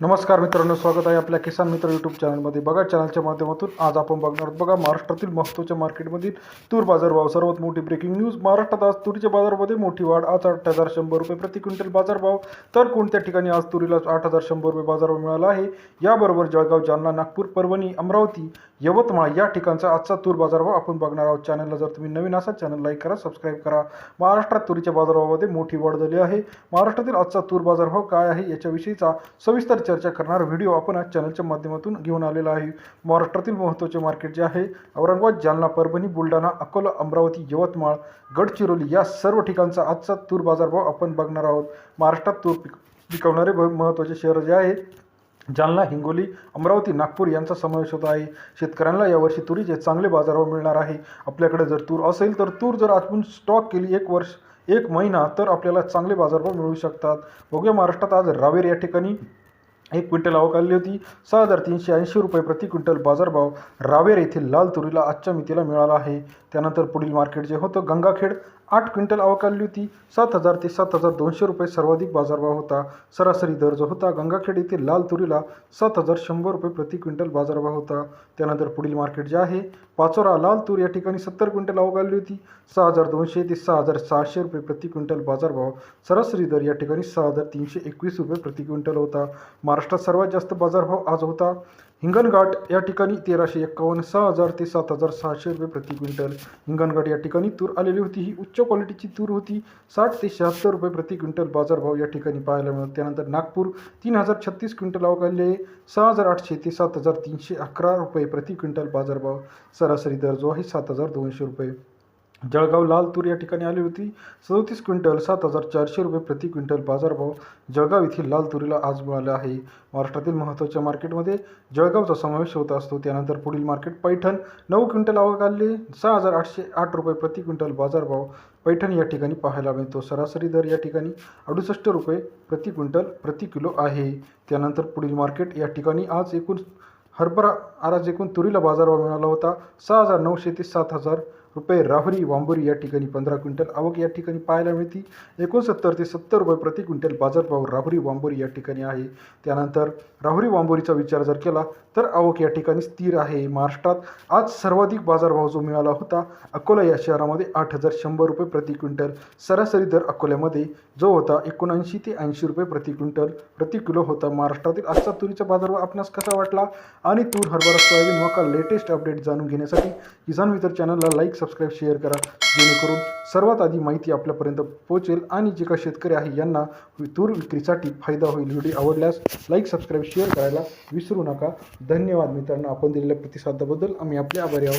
नमस्कार मित्रांनो स्वागत आहे आपल्या किसान मित्र यूट्यूब चॅनलमध्ये बघा चॅनलच्या माध्यमातून आज आपण बघणार आहोत बघा महाराष्ट्रातील महत्त्वाच्या मार्केटमधील तूर बाजारभाव सर्वात मोठी ब्रेकिंग न्यूज महाराष्ट्रात आज तुरीच्या बाजारामध्ये मोठी वाढ. आज आठ हजार शंभर रुपये प्रति क्विंटल बाजारभाव तर कोणत्या ठिकाणी आज तुरीला आठ हजार शंभर रुपये बाजारभाव मिळाला आहे? याबरोबर जळगाव जालना नागपूर परभणी अमरावती यवतमाळ या ठिकाणचा आजचा तूर बाजारभाव आपण बघणार आहोत. चॅनलला जर तुम्ही नवीन असाल चॅनल लाईक करा सबस्क्राईब करा. महाराष्ट्रात तुरीच्या बाजारभावामध्ये मोठी वाढ झाली आहे. महाराष्ट्रातील आजचा तूर बाजारभाव काय आहे याच्याविषयीचा सविस्तर चर्चा करणारा व्हिडिओ आपण आज चॅनलच्या माध्यमातून घेऊन आलेला आहे. महाराष्ट्रातील महत्त्वाचे मार्केट जे आहे औरंगाबाद जालना परभणी बुलढाणा अकोला अमरावती यवतमाळ गडचिरोली या सर्व ठिकाणचा आजचा तूर बाजारभाव आपण बघणार आहोत. महाराष्ट्रात तूर पिक पिकवणारे भ- महत्त्वाचे शहर जे आहे जालना हिंगोली अमरावती नागपूर यांचा समावेश होत आहे. शेतकऱ्यांना यावर्षी तुरीचे चांगले बाजारभाव मिळणार आहे. आपल्याकडे जर तूर असेल तर तूर जर आपण स्टॉक केली एक वर्ष एक महिना तर आपल्याला चांगले बाजारभाव मिळू शकतात. बघूया महाराष्ट्रात आज रावेर या ठिकाणी एक क्विंटल आवक आलेली होती. सहा हजार तीनशे ऐंशी रुपये प्रति क्विंटल बाजारभाव रावेर येथील लाल तुरीला आजच्या मितीला मिळाला आहे. त्यानंतर पुढील मार्केट जे होतं गंगाखेड आठ क्विंटल आवक होती. सात हजार ते सात हजार दोनशे रुपये सर्वाधिक बाजारभाव होता. सरासरी दर जो होता गंगाखेड येथील लाल तुरीला सात हजार शंभर रुपये प्रति क्विंटल बाजारभाव होता. त्यानंतर पुढील मार्केट जे आहे पाचोरा लाल तूर या ठिकाणी सत्तर क्विंटल आवक होती. सहा हजार दोनशे ते सहा हजार सहाशे रुपये प्रति क्विंटल बाजारभाव सरासरी दर या ठिकाणी सहा हजार तीनशे एकवीस रुपये प्रति क्विंटल होता. महाराष्ट्रात सर्वात जास्त बाजारभाव आज होता. हिंगणघाट या ठिकाणी तेराशे एक्कावन्न सहा हजार ते सात हजार सहाशे रुपये प्रति क्विंटल. हिंगणघाट या ठिकाणी तूर आलेली होती. ही उच्च क्वालिटीची तूर होती. साठ ते शहात्तर रुपये प्रति क्विंटल बाजारभाव या ठिकाणी पाहायला मिळतो त्यानंतर नागपूर तीन हजार छत्तीस क्विंटल आवक सहा हजार आठशे ते सात हजार तीनशे अकरा रुपये प्रति क्विंटल बाजारभाव. सरासरी दर जो आहे सात हजार दोनशे रुपये. जळगाव लाल तूर या ठिकाणी आली होती. सदोतीस क्विंटल सात हजार चारशे रुपये प्रति क्विंटल बाजारभाव जळगाव येथील लाल तुरीला आज मिळाला आहे. महाराष्ट्रातील महत्त्वाच्या मार्केटमध्ये जळगावचा समावेश होत असतो. त्यानंतर पुढील मार्केट पैठण. नऊ क्विंटल आवक आले. सहा हजार आठशे आठ रुपये प्रति क्विंटल बाजारभाव पैठण या ठिकाणी पाहायला मिळतो. सरासरी दर या ठिकाणी अडुसष्ट रुपये प्रति क्विंटल प्रति किलो आहे. त्यानंतर पुढील मार्केट या ठिकाणी आज एकूण हरभरा आज एकूण तुरीला बाजारभाव मिळाला होता. सहा हजार नऊशे ते सात हजार रुपये राहुरी वांबोरी या ठिकाणी पंधरा क्विंटल आवक या ठिकाणी पाहायला मिळते. एकोणसत्तर ते सत्तर रुपये प्रति क्विंटल बाजारभाव राहुरी वांबोरी या ठिकाणी आहे. त्यानंतर राहुरी वांबोरीचा विचार जर केला तर आवक या ठिकाणी स्थिर आहे. महाराष्ट्रात आज सर्वाधिक बाजारभाव जो मिळाला होता अकोला या शहरामध्ये आठ हजार शंभर रुपये प्रति क्विंटल. सरासरी दर अकोल्यामध्ये जो होता एकोणऐंशी ते ऐंशी रुपये प्रति क्विंटल प्रति किलो होता. महाराष्ट्रातील आजचा तुरीचा बाजारभाव आपणास कसा वाटला? आणि तूर हरभरा सोयाबीन मका लेटेस्ट अपडेट जाणून घेण्यासाठी किसान मित्र चॅनलला लाईक सबस्क्राईब शेअर करा. जेणेकरून सर्वात आधी माहिती आपल्यापर्यंत पोहोचेल आणि जे का शेतकरी आहे यांना तूर विक्रीसाठी फायदा होईल. व्हिडिओ आवडल्यास लाईक सबस्क्राईब शेअर करायला विसरू नका. धन्यवाद मित्रांनो. आपण दिलेल्या प्रतिसादाबद्दल आम्ही आपले आभारी आहोत.